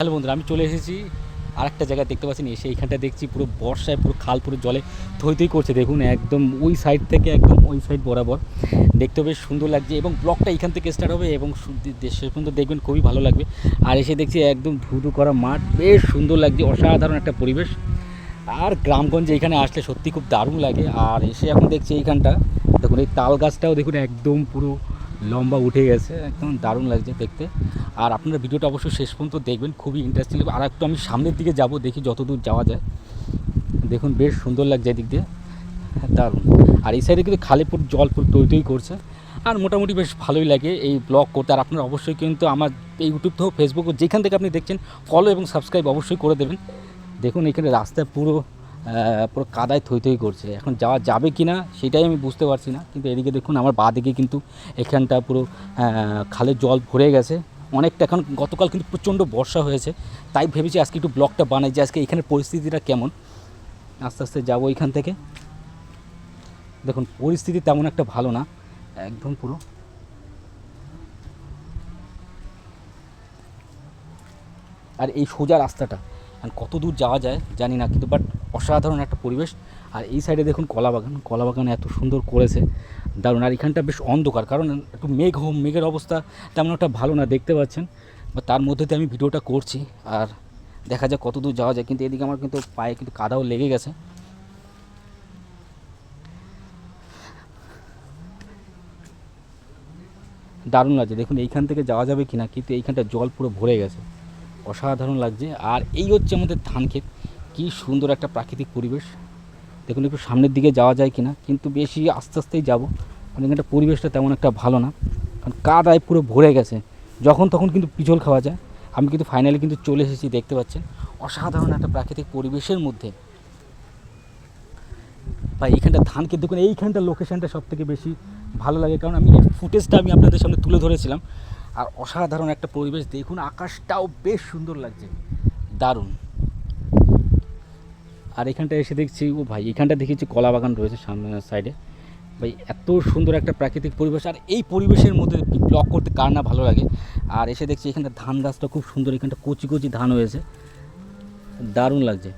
Hello বন্ধুরা, আমি চলে এসেছি আর একটা জায়গায় দেখতে পাচ্ছেন, এসে এইখানটা দেখছি পুরো বর্ষায়, পুরো খাল, পুরো জলে থই থই করছে। দেখুন, একদম ওই সাইড থেকে একদম ওই সাইড বরাবর। দেখতে বেশ সুন্দর লাগছে এবং ব্লকটা এখান থেকে স্টার্ট হবে এবং সু- পর্যন্ত দেখবেন, খুবই ভালো লাগবে। আর এসে দেখছি একদম ধুধু করা মাঠ, বেশ সুন্দর লাগছে, অসাধারণ একটা পরিবেশ। আর গ্রামগঞ্জে এখানে আসলে সত্যি খুব দারুণ লাগে। আর এসে এখন দেখছি এইখানটা, দেখুন, এই তাল গাছটাও দেখুন, একদম পুরো লম্বা উঠে গেছে, একদম দারুণ লাগছে দেখতে। আর আপনারা ভিডিওটা অবশ্যই শেষ পর্যন্ত দেখবেন, খুবই ইন্টারেস্টিং লাগবে। আর একটু আমি সামনের দিকে যাব, দেখি যতদূর যাওয়া যায়। দেখুন, বেশ সুন্দর লাগছে এদিক দিয়ে। দারুণ। আর এই সাইডে কিন্তু খালি পুরো জল পুরো টই টই করছে। আর মোটামুটি বেশ ভালোই লাগে এই ব্লগ করতে। আর আপনারা অবশ্যই কিন্তু আমার এই ইউটিউব হোক ফেসবুক যেখান থেকে আপনি দেখছেন ফলো এবং সাবস্ক্রাইব অবশ্যই করে দেবেন। দেখুন, এখানে রাস্তায় পুরো পুরো কাদায় থই থই করছে। এখন যাওয়া যাবে কি না সেটাই আমি বুঝতে পারছি না। কিন্তু এদিকে দেখুন, আমার বাঁ দিকে কিন্তু এখানটা পুরো খালের জল ভরে গেছে। অনেকটা এখন গতকাল কিন্তু প্রচণ্ড বর্ষা হয়েছে। তাই ভেবেছি আজকে একটু ব্লগটা বানাই যে আজকে এখানের পরিস্থিতিটা কেমন। আস্তে আস্তে যাব এখান থেকে। দেখুন, পরিস্থিতি তেমন একটা ভালো না। একদম পুরো। আর এই সোজা রাস্তাটা কত দূর যাওয়া যায় জানি না কিন্তু বাট অসাধারণ একটা পরিবেশ। আর এই সাইডে দেখুন কলা বাগান কলা বাগান এত সুন্দর করেছে। দারুণ। আর এখানটা বেশ অন্ধকার। কারণ একটু মেঘ মেঘের অবস্থা তেমন একটা ভালো না, দেখতে পাচ্ছেন। বা তার মধ্যে দিয়ে আমি ভিডিওটা করছি। আর দেখা যাক কত দূর যাওয়া যায়। কিন্তু এদিকে আমার কিন্তু পায়ে কিন্তু কাদাও লেগে গেছে। দারুণ লাগছে। দেখুন, এইখান থেকে যাওয়া যাবে কিনা, কিন্তু এইখানটা জল পুরো ভরে গেছে। অসাধারণ লাগছে। আর এই হচ্ছে আমাদের ধান ক্ষেত কী সুন্দর একটা প্রাকৃতিক পরিবেশ। দেখুন, একটু সামনের দিকে যাওয়া যায় কিনা, কিন্তু বেশি আস্তে আস্তেই যাব। কারণ এখানটা পরিবেশটা তেমন একটা ভালো না। কারণ কাদায় পুরো ভরে গেছে। যখন তখন কিন্তু পিছল খাওয়া যায়। আমি কিন্তু ফাইনালি কিন্তু চলে এসেছি, দেখতে পাচ্ছেন? অসাধারণ একটা প্রাকৃতিক পরিবেশের মধ্যে। বা এইখানটা ধানকে দেখুন এইখানটা লোকেশানটা সব থেকে বেশি ভালো লাগে। কারণ আমি ফুটেজটা আমি আপনাদের সামনে তুলে ধরেছিলাম। আর অসাধারণ একটা পরিবেশ, দেখুন, আকাশটাও বেশ সুন্দর লাগছে। দারুণ। আর এখানটা এসে দেখছি, ও ভাই এখানটা দেখেছি কলা বাগান রয়েছে সামনে সাইডে ভাই, এত সুন্দর একটা প্রাকৃতিক পরিবেশ, আর এই পরিবেশের মধ্যে ব্লক করতে কার না ভালো লাগে? আর এসে দেখছি এখানটা ধান গাছটা খুব সুন্দর, এখানটা কচি কচি ধান হয়েছে। দারুণ লাগছে।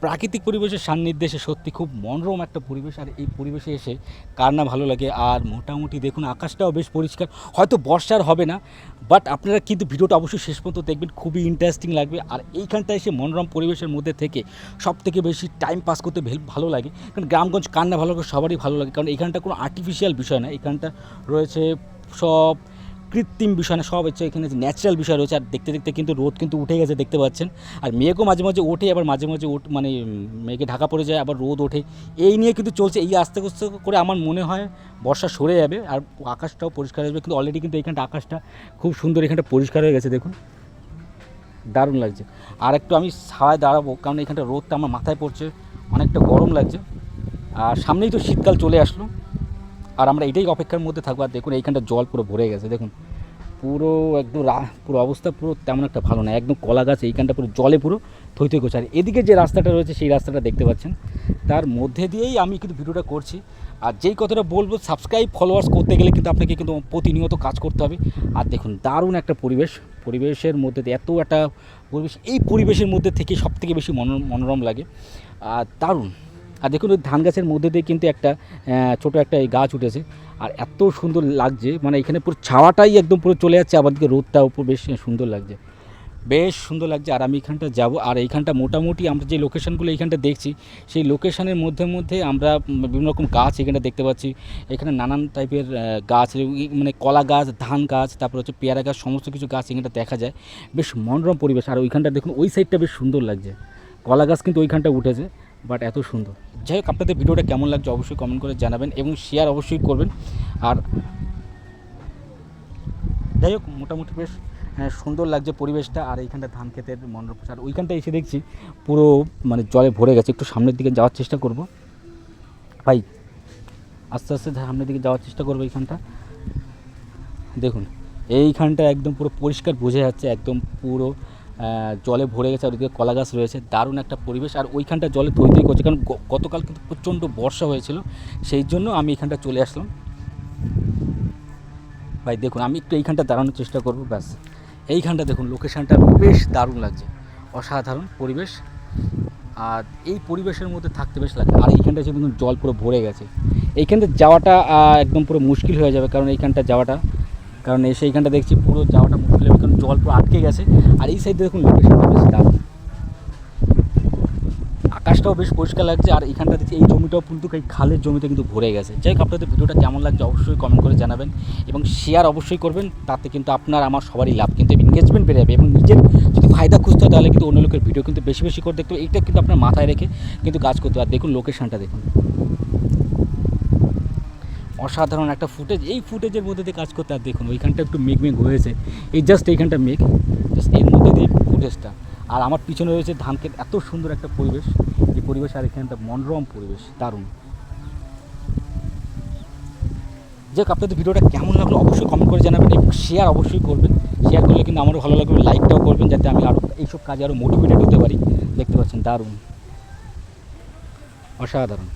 প্রাকৃতিক পরিবেশের সান্নিধ্যে সত্যি খুব মনোরম একটা পরিবেশ, আর এই পরিবেশে এসে কার না ভালো লাগে? আর মোটামুটি দেখুন, আকাশটাও বেশ পরিষ্কার। হয়তো বর্ষার হবে না বাট আপনারা কিন্তু ভিডিওটা অবশ্যই শেষ পর্যন্ত দেখবেন, খুবই ইন্টারেস্টিং লাগবে। আর এইখানটা এসে মনোরম পরিবেশের মধ্যে থেকে সব থেকে বেশি টাইম পাস করতে ভেল- ভালো লাগে। কারণ গ্রামগঞ্জ কার না ভালো লাগে, সবারই ভালো লাগে। কারণ এখানটা কোনো আর্টিফিশিয়াল বিষয় না এখানটা রয়েছে সব কৃত্রিম বিষয় না, সব হচ্ছে এখানে ন্যাচারাল বিষয় রয়েছে, আর দেখতে দেখতে কিন্তু রোদ কিন্তু উঠে গেছে দেখতে পাচ্ছেন। আর মেঘও মাঝে মাঝে ওঠে, আবার মাঝে মাঝে ওঠ মানে মেঘে ঢাকা পড়ে যায়, আবার রোদ ওঠে। এই নিয়ে কিন্তু চলছে, এই আস্তে আস্তে করে আমার মনে হয় বর্ষা সরে যাবে, আর আকাশটাও পরিষ্কার হয়ে যাবে, কিন্তু অলরেডি কিন্তু এখানটা আকাশটা খুব সুন্দর এখানটা পরিষ্কার হয়ে গেছে, দেখুন। দারুণ লাগছে। আর একটু আমি ছায়ায় দাঁড়াবো, কারণ এখানটা রোদটা আমার মাথায় পড়ছে, অনেকটা গরম লাগছে। আর সামনেই তো শীতকাল চলে আসলো আর আমরা এটাই অপেক্ষার মধ্যে থাকব। আর দেখুন, এইখানটা জল পুরো ভরে গেছে, দেখুন। পুরো একদম পুরো অবস্থা পুরো তেমন একটা ভালো না, একদম কলা গাছ, এইখানটা পুরো জলে পুরো থই থই করছে। আর এদিকে যে রাস্তাটা রয়েছে, সেই রাস্তাটা দেখতে পাচ্ছেন। তার মধ্যে দিয়েই আমি কিন্তু ভিডিওটা করছি। আর যেই কথাটা বলব সাবস্ক্রাইব ফলোয়ার্স করতে গেলে কিন্তু আপনাকে কিন্তু প্রতিনিয়ত কাজ করতে হবে। আর দেখুন, দারুণ একটা পরিবেশ। পরিবেশের মধ্যে এত একটা পরিবেশ, এই পরিবেশের মধ্যে থেকে সব থেকে বেশি মনোরম লাগে। আর দারুণ। আর দেখুন, ওই ধান গাছের মধ্যে দিয়ে কিন্তু একটা ছোট একটা এই গাছ উঠেছে। আর এত সুন্দর লাগছে মানে এখানে পুরো ছাওয়াটাই একদম পুরো চলে যাচ্ছে, আবার দিকে রোদটা উপর বেশ সুন্দর লাগছে। বেশ সুন্দর লাগছে, আর আমি এখানটা যাব, আর এইখানটা মোটামুটি আমরা যে লোকেশানগুলো এইখানটা দেখছি, সেই লোকেশানের মধ্যে মধ্যে আমরা বিভিন্ন রকম গাছ এখানে দেখতে পাচ্ছি। এখানে নানান টাইপের গাছ মানে কলা গাছ, ধান গাছ, তারপর হচ্ছে পেয়ারা গাছ, সমস্ত কিছু গাছ এখানটা দেখা যায়। বেশ মনোরম পরিবেশ, আর ওইখানটা দেখুন, ওই সাইডটা বেশ সুন্দর লাগছে। কলা গাছ কিন্তু ওইখানটা উঠেছে। বাট এত সুন্দর। যাই হোক আপনাদের ভিডিওটা কেমন লাগছে অবশ্যই কমেন্ট করে জানাবেন এবং শেয়ার অবশ্যই করবেন। আর যাই হোক মোটামুটি বেশ হ্যাঁ, সুন্দর লাগছে পরিবেশটা আর এইখানটা ধান ক্ষেতের মনোরম আর ওইখানটা এসে দেখছি পুরো মানে জলে ভরে গেছে। একটু সামনের দিকে যাওয়ার চেষ্টা করব। ভাই আস্তে আস্তে সামনের দিকে যাওয়ার চেষ্টা করব এইখানটা। দেখুন এইখানটা একদম পুরো পরিষ্কার বোঝা যাচ্ছে। একদম পুরো জলে ভরে গেছে আর ওইদিকে কলা গাছ রয়েছে, দারুণ একটা পরিবেশ। আর ওইখানটা জলে থই থই করছে, কারণ গতকাল কিন্তু প্রচণ্ড বর্ষা হয়েছিল, সেই জন্য আমি এখানটা চলে আসলাম। ভাই, দেখুন, আমি একটু এইখানটা দাঁড়ানোর চেষ্টা করব, ব্যাস। এইখানটা দেখুন লোকেশানটা বেশ দারুণ লাগছে। অসাধারণ পরিবেশ। আর এই পরিবেশের মধ্যে থাকতে বেশ লাগে। আর এইখানটা দেখুন, জল পুরো ভরে গেছে। এইখানটা যাওয়াটা একদম পুরো মুশকিল হয়ে যাবে, কারণ এইখানটা যাওয়াটা কারণ এসে এইখানটা দেখছি পুরো যাওয়াটা মুশকিল হবে, কারণ জল পুরো আটকে গেছে। আর এই সাইডে দেখুন লোকেশনটা বেশ দারুণ। আকাশটাও বেশ পরিষ্কার লাগছে, আর এখানটা দেখছি এই জমিটাও কিন্তু এই খালের জমিতে কিন্তু ভরে গেছে। যাই হোক, আপনাদের ভিডিওটা কেমন লাগছে অবশ্যই কমেন্ট করে জানাবেন এবং শেয়ার অবশ্যই করবেন, তাতে কিন্তু আপনার আমার সবারই লাভ কিন্তু এনগেজমেন্ট বেড়ে যাবে এবং নিজের যদি ফায়দা খুঁজতে হয়, তাহলে কিন্তু অন্য লোকের ভিডিও কিন্তু বেশি বেশি করে দেখতে এইটা কিন্তু আপনার মাথায় রেখে কিন্তু কাজ করতে হবে। আর দেখুন লোকেশনটা দেখুন। অসাধারণ একটা ফুটেজ এই ফুটেজের মধ্যে দিয়ে কাজ করতে আর দেখুন, ওইখানটা একটু মেঘ মেঘ হয়েছে। এই জাস্ট এইখানটা মেঘ জাস্ট এর মধ্যে দিয়ে ফুটেজটা আর আমার পিছনে রয়েছে ধানক্ষেত, এত সুন্দর একটা পরিবেশ। এই পরিবেশ আর এখানটা মনোরম পরিবেশ, দারুণ। যাক, আপনাদের ভিডিওটা কেমন লাগল অবশ্যই কমেন্ট করে জানাবেন এবং শেয়ার অবশ্যই করবেন। শেয়ার করলে কিন্তু আমারও ভালো লাগবে লাইকটাও করবেন, যাতে আমি আরও এইসব কাজে আরও মোটিভেটেড হতে পারি। দেখতে পাচ্ছেন, দারুণ। অসাধারণ।